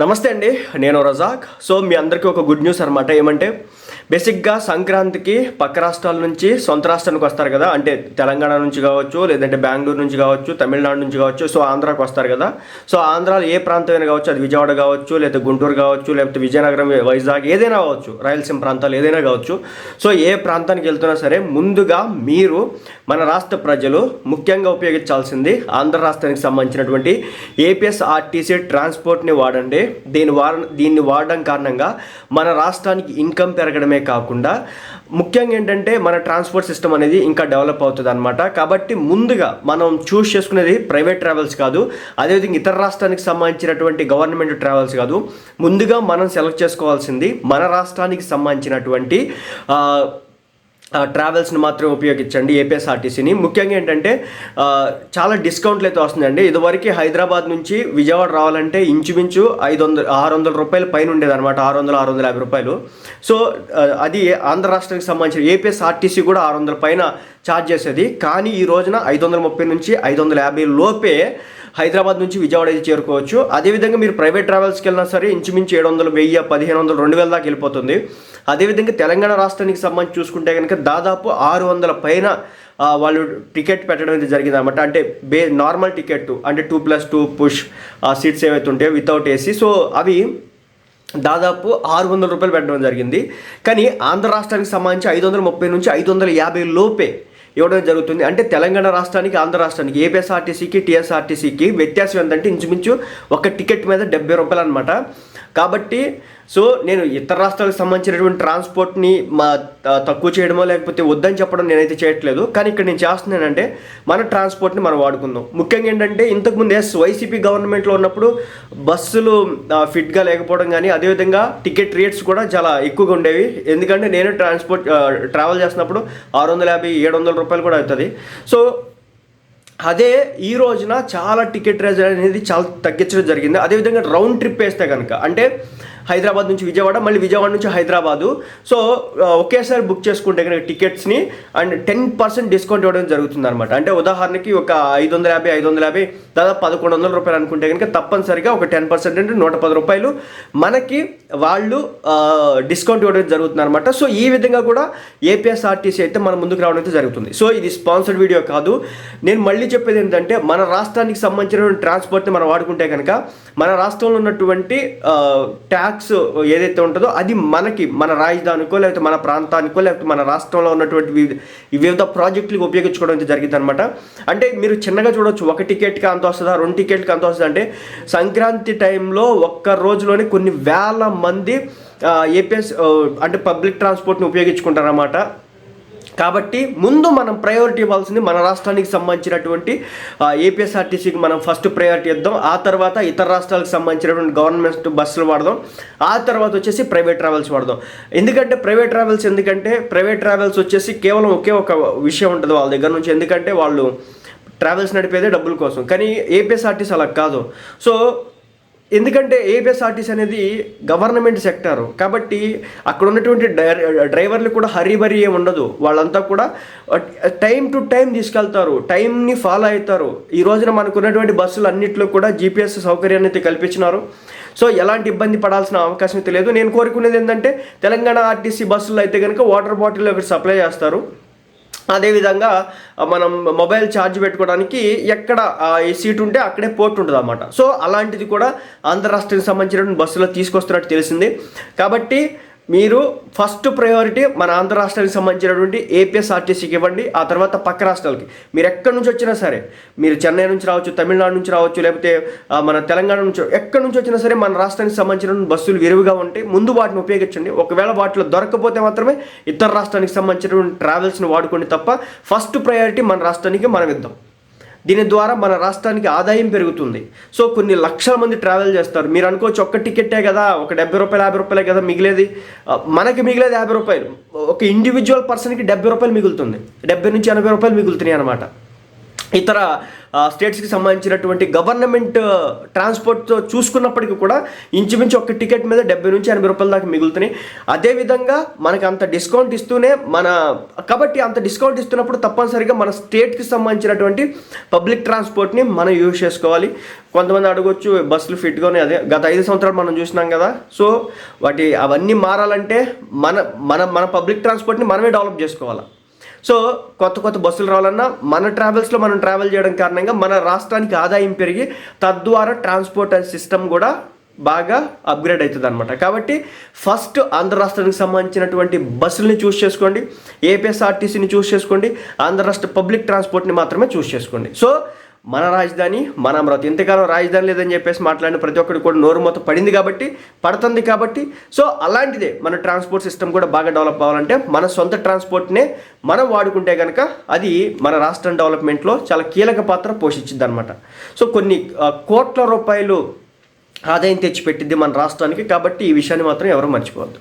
నమస్తే అండి నేను రజాక్. సో మీ అందరికీ ఒక గుడ్ న్యూస్ అనమాట ఏమంటే బేసిక్గా సంక్రాంతికి పక్క రాష్ట్రాల నుంచి సొంత రాష్ట్రానికి వస్తారు కదా. అంటే తెలంగాణ నుంచి కావచ్చు లేదంటే బెంగళూరు నుంచి కావచ్చు తమిళనాడు నుంచి కావచ్చు సో ఆంధ్రాకి వస్తారు కదా. సో ఆంధ్రాలో ఏ ప్రాంతమైనా కావచ్చు అది విజయవాడ కావచ్చు లేకపోతే గుంటూరు కావచ్చు లేకపోతే విజయనగరం వైజాగ్ ఏదైనా కావచ్చు రాయలసీమ ప్రాంతాలు ఏదైనా కావచ్చు. సో ఏ ప్రాంతానికి వెళ్తున్నా సరే ముందుగా మీరు మన రాష్ట్ర ప్రజలు ముఖ్యంగా ఉపయోగించాల్సింది ఆంధ్ర రాష్ట్రానికి సంబంధించినటువంటి ఏపీఎస్ఆర్టీసీ ట్రాన్స్పోర్ట్ని వాడండి. దీని వాడ దీన్ని వాడడం కారణంగా మన రాష్ట్రానికి ఇన్కమ్ పెరగడమే కాకుండా ముఖ్యంగా ఏంటంటే మన ట్రాన్స్పోర్ట్ సిస్టమ్ అనేది ఇంకా డెవలప్ అవుతుంది అనమాట కాబట్టి ముందుగా మనం చూస్ చేసుకునేది ప్రైవేట్ ట్రావెల్స్ కాదు అదేవిధంగా ఇతర రాష్ట్రానికి సంబంధించినటువంటి గవర్నమెంట్ ట్రావెల్స్ కాదు. ముందుగా మనం సెలెక్ట్ చేసుకోవాల్సింది మన రాష్ట్రానికి సంబంధించినటువంటి ట్రావెల్స్ని మాత్రమే ఉపయోగించండి ఏపీఎస్ఆర్టీసీని. ముఖ్యంగా ఏంటంటే చాలా డిస్కౌంట్లు అయితే వస్తుందండి ఇదివరకు హైదరాబాద్ నుంచి విజయవాడ రావాలంటే ఇంచుమించు ఐదు వందల ఆరు వందల రూపాయల పైన ఉండేదన్నమాట. ఆరు వందల ఆరు వందల యాభై రూపాయలు. సో అది ఆంధ్ర రాష్ట్రానికి సంబంధించిన ఏపీఎస్ఆర్టీసీ కూడా ఆరు వందల పైన ఛార్జ్ చేసేది. కానీ ఈ రోజున ఐదు వందల ముప్పై నుంచి ఐదు వందల యాభై లోపే హైదరాబాద్ నుంచి విజయవాడ అయితే చేరుకోవచ్చు. అదేవిధంగా మీరు ప్రైవేట్ ట్రావెల్స్కి వెళ్ళినా సరే ఇంచుమించు ఏడు వందలు వెయ్యి పదిహేను వందలు రెండు వేల దాకా వెళ్ళిపోతుంది. అదేవిధంగా తెలంగాణ రాష్ట్రానికి సంబంధించి చూసుకుంటే కనుక దాదాపు ఆరు వందల పైన వాళ్ళు టికెట్ పెట్టడం అయితే జరిగింది అనమాట అంటే బే నార్మల్ టికెట్ అంటే two plus two push seats ఏవైతే ఉంటాయో వితౌట్ ఏసీ. సో అవి దాదాపు ఆరు వందల రూపాయలు పెట్టడం జరిగింది. కానీ ఆంధ్ర రాష్ట్రానికి సంబంధించి ఐదు వందల ముప్పై నుంచి ఐదు వందల యాభై లోపే ఇవ్వడం జరుగుతుంది. అంటే తెలంగాణ రాష్ట్రానికి ఆంధ్ర రాష్ట్రానికి ఏపీఎస్ఆర్టీసీకి టీఎస్ఆర్టీసీకి వ్యత్యాసం ఏంటంటే ఇంచుమించు ఒక టికెట్ మీద డెబ్బై రూపాయలు అనమాట కాబట్టి సో నేను ఇతర రాష్ట్రాలకు సంబంధించినటువంటి ట్రాన్స్పోర్ట్ని మా తక్కువ చేయడమో లేకపోతే వద్దని చెప్పడం నేనైతే చేయట్లేదు. కానీ ఇక్కడ నేను చేస్తున్నానంటే మన ట్రాన్స్పోర్ట్ని మనం వాడుకుందాం. ముఖ్యంగా ఏంటంటే ఇంతకుముందు ఎస్ వైసీపీ గవర్నమెంట్లో ఉన్నప్పుడు బస్సులు ఫిట్గా లేకపోవడం కానీ అదేవిధంగా టికెట్ రేట్స్ కూడా చాలా ఎక్కువగా ఉండేవి. ఎందుకంటే నేను ట్రాన్స్పోర్ట్ ట్రావెల్ చేసినప్పుడు ఆరు వందల యాభై ఏడు వందల రూపాయలు కూడా అవుతుంది. సో అదే ఈ రోజున చాలా టికెట్ రేజ్ అనేది చాలా తగ్గించడం జరిగింది. అదేవిధంగా రౌండ్ ట్రిప్ వేస్తే కనుక అంటే హైదరాబాద్ నుంచి విజయవాడ మళ్ళీ విజయవాడ నుంచి హైదరాబాదు. సో ఒకేసారి బుక్ చేసుకుంటే కనుక టికెట్స్ని అండ్ టెన్ పర్సెంట్ డిస్కౌంట్ ఇవ్వడం జరుగుతుంది అనమాట అంటే ఉదాహరణకి ఒక ఐదు వందల యాభై ఐదు వందల యాభై దాదాపు పదకొండు వందల రూపాయలు అనుకుంటే కనుక తప్పనిసరిగా ఒక టెన్ పర్సెంట్ అంటే నూట పది రూపాయలు మనకి వాళ్ళు డిస్కౌంట్ ఇవ్వడం జరుగుతుంది అనమాట సో ఈ విధంగా కూడా ఏపీఎస్ఆర్టీసీ అయితే మన ముందుకు రావడం అయితే జరుగుతుంది. సో ఇది స్పాన్సర్డ్ వీడియో కాదు. నేను మళ్ళీ చెప్పేది ఏంటంటే మన రాష్ట్రానికి సంబంధించిన ట్రాన్స్పోర్ట్ని మనం వాడుకుంటే కనుక మన రాష్ట్రంలో ఉన్నటువంటి ట్యాక్స్ ఏదైతే ఉంటుందో అది మనకి మన రాజధానికో లేకపోతే మన ప్రాంతానికో లేకపోతే మన రాష్ట్రంలో ఉన్నటువంటి వివిధ వివిధ ప్రాజెక్టులకు ఉపయోగించుకోవడం అయితే జరిగింది అనమాట అంటే మీరు చిన్నగా చూడొచ్చు ఒక టికెట్కి అంత వస్తుందా రెండు టికెట్కి అంత వస్తుందా అంటే సంక్రాంతి టైంలో ఒక్క రోజులోనే కొన్ని వేల మంది ఏపీఎస్ అంటే పబ్లిక్ ట్రాన్స్పోర్ట్ని ఉపయోగించుకుంటారన్నమాట. కాబట్టి ముందు మనం ప్రయారిటీ ఇవ్వాల్సింది మన రాష్ట్రానికి సంబంధించినటువంటి ఏపీఎస్ఆర్టీసీకి మనం ఫస్ట్ ప్రయారిటీ ఇద్దాం. ఆ తర్వాత ఇతర రాష్ట్రాలకు సంబంధించినటువంటి గవర్నమెంట్ బస్సులు వాడదాం. ఆ తర్వాత వచ్చేసి ప్రైవేట్ ట్రావెల్స్ వాడదాం. ఎందుకంటే ప్రైవేట్ ట్రావెల్స్ ఎందుకంటే ప్రైవేట్ ట్రావెల్స్ వచ్చేసి కేవలం ఒకే ఒక విషయం ఉంటుంది వాళ్ళ దగ్గర నుంచి. ఎందుకంటే వాళ్ళు ట్రావెల్స్ నడిపేదే డబ్బుల కోసం. కానీ ఏపీఎస్ఆర్టీసీ అలా కాదు. సో ఎందుకంటే ఏపీఎస్ఆర్టీసీ అనేది గవర్నమెంట్ సెక్టారు. కాబట్టి అక్కడ ఉన్నటువంటి డ్రైవర్లు కూడా హరీబరీ ఏమి ఉండదు. వాళ్ళంతా కూడా టైం టు టైం తీసుకెళ్తారు. టైంని ఫాలో అవుతారు. ఈ రోజున మనకు ఉన్నటువంటి బస్సులు అన్నింటిలో కూడా జీపీఎస్ సౌకర్యాన్ని అయితే కల్పించినారు. సో ఎలాంటి ఇబ్బంది పడాల్సిన అవకాశం అయితే లేదు. నేను కోరుకునేది ఏంటంటే తెలంగాణ ఆర్టీసీ బస్సులు అయితే కనుక వాటర్ బాటిల్ ఒకటి సప్లై చేస్తారు. అదేవిధంగా మనం మొబైల్ ఛార్జ్ పెట్టుకోవడానికి ఎక్కడ ఈ సీట్ ఉంటే అక్కడే పోర్ట్ ఉంటుంది అనమాట సో అలాంటిది కూడా ఆంధ్ర రాష్ట్రానికి సంబంధించినటువంటి బస్సులో తీసుకొస్తున్నట్టు తెలిసింది. కాబట్టి మీరు ఫస్ట్ ప్రయారిటీ మన ఆంధ్ర రాష్ట్రానికి సంబంధించినటువంటి ఏపీఎస్ఆర్టీసీకి ఇవ్వండి ఆ తర్వాత పక్క రాష్ట్రాలకి. మీరు ఎక్కడి నుంచి వచ్చినా సరే మీరు చెన్నై నుంచి రావచ్చు తమిళనాడు నుంచి రావచ్చు లేకపోతే మన తెలంగాణ నుంచి ఎక్కడి నుంచి వచ్చినా సరే మన రాష్ట్రానికి సంబంధించిన బస్సులు విరివిగా ఉంటాయి. ముందు వాటిని ఉపయోగించండి. ఒకవేళ వాటిలో దొరకకపోతే మాత్రమే ఇతర రాష్ట్రానికి సంబంధించినటువంటి ట్రావెల్స్ని వాడుకోండి తప్ప ఫస్ట్ ప్రయారిటీ మన రాష్ట్రానికి మనం ఇద్దాం. దీని ద్వారా మన రాష్ట్రానికి ఆదాయం పెరుగుతుంది. సో కొన్ని లక్షల మంది ట్రావెల్ చేస్తారు. మీరు అనుకోవచ్చు ఒక్క టికెట్టే కదా ఒక డెబ్బై రూపాయలు యాభై రూపాయలే కదా మిగిలేది. మనకి మిగిలేది యాభై రూపాయలు. ఒక ఇండివిజువల్ పర్సన్కి డెబ్బై రూపాయలు మిగులుతుంది. డెబ్బై నుంచి ఎనభై రూపాయలు మిగులుతున్నాయి అనమాట ఇతర స్టేట్స్కి సంబంధించినటువంటి గవర్నమెంట్ ట్రాన్స్పోర్ట్తో చూసుకున్నప్పటికీ కూడా ఇంచుమించు ఒక టికెట్ మీద డెబ్బై నుంచి ఎనభై రూపాయల దాకా మిగులుతున్నాయి. అదేవిధంగా మనకి అంత డిస్కౌంట్ ఇస్తూనే మన కాబట్టి అంత డిస్కౌంట్ ఇస్తున్నప్పుడు తప్పనిసరిగా మన స్టేట్కి సంబంధించినటువంటి పబ్లిక్ ట్రాన్స్పోర్ట్ని మనం యూజ్ చేసుకోవాలి. కొంతమంది అడగొచ్చు బస్సులు ఫిట్గానే అదే. గత ఐదు సంవత్సరాలు మనం చూసినాం కదా. సో వాటి అవన్నీ మారాలంటే మన మన మన పబ్లిక్ ట్రాన్స్పోర్ట్ని మనమే డెవలప్ చేసుకోవాలి? సో కొత్త కొత్త బస్సులు రావాలన్నా మన ట్రావెల్స్లో మనం ట్రావెల్ చేయడం కారణంగా మన రాష్ట్రానికి ఆదాయం పెరిగి తద్వారా ట్రాన్స్పోర్ట్ సిస్టమ్ కూడా బాగా అప్గ్రేడ్ అవుతుంది అనమాట కాబట్టి ఫస్ట్ ఆంధ్ర రాష్ట్రానికి సంబంధించినటువంటి బస్సుల్ని చూస్ చేసుకోండి. ఏపీఎస్ఆర్టీసీని చూస్ చేసుకోండి. ఆంధ్ర రాష్ట్ర పబ్లిక్ ట్రాన్స్పోర్ట్ని మాత్రమే చూస్ చేసుకోండి. సో మన రాజధాని మన అమరావతి. ఇంతకాలం రాజధాని లేదని చెప్పేసి మాట్లాడిన ప్రతి ఒక్కరికి కూడా నోరు మొత్తం పడింది కాబట్టి పడుతుంది కాబట్టి. సో అలాంటిదే మన ట్రాన్స్పోర్ట్ సిస్టమ్ కూడా బాగా డెవలప్ అవ్వాలంటే మన సొంత ట్రాన్స్పోర్ట్నే మనం వాడుకుంటే కనుక అది మన రాష్ట్రం డెవలప్మెంట్లో చాలా కీలక పాత్ర పోషించింది అనమాట సో కొన్ని కోట్ల రూపాయలు ఆదాయం తెచ్చిపెట్టింది మన రాష్ట్రానికి కాబట్టి ఈ విషయాన్ని మాత్రం ఎవరు మర్చిపోవద్దు.